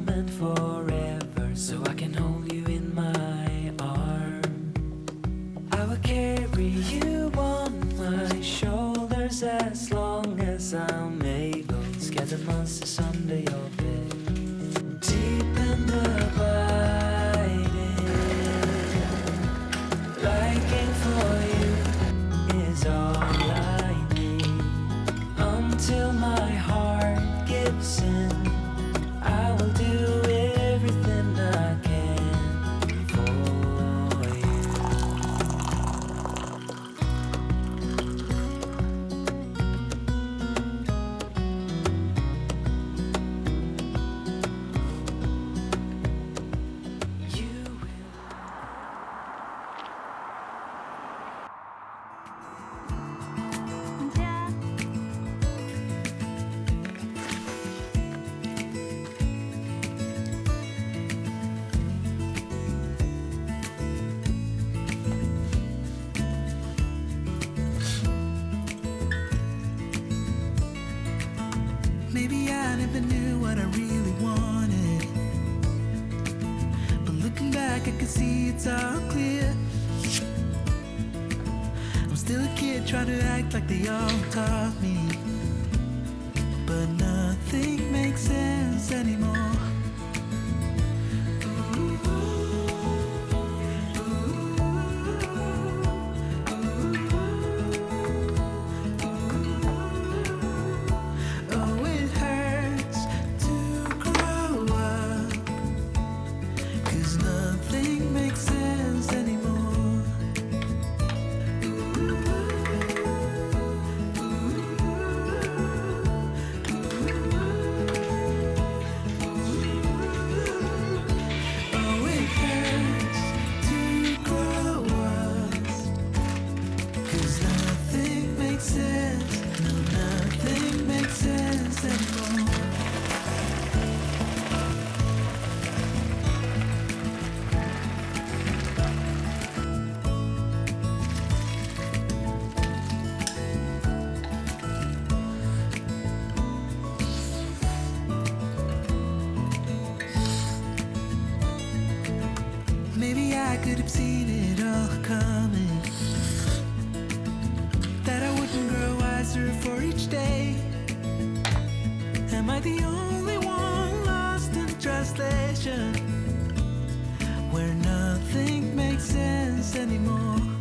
moment forever so I can hold you in my arm. I will carry you on my shoulders as long as I'm able. Scare the monsters under your bed. Maybe I never knew what I really wanted. But looking back, I can see it's all clear. I'm still a kid trying to act like they all taught me. But nothing makes sense anymore. Oh, could have seen it all coming. That I wouldn't grow wiser for each day. Am I the only one lost in translation? Where nothing makes sense anymore.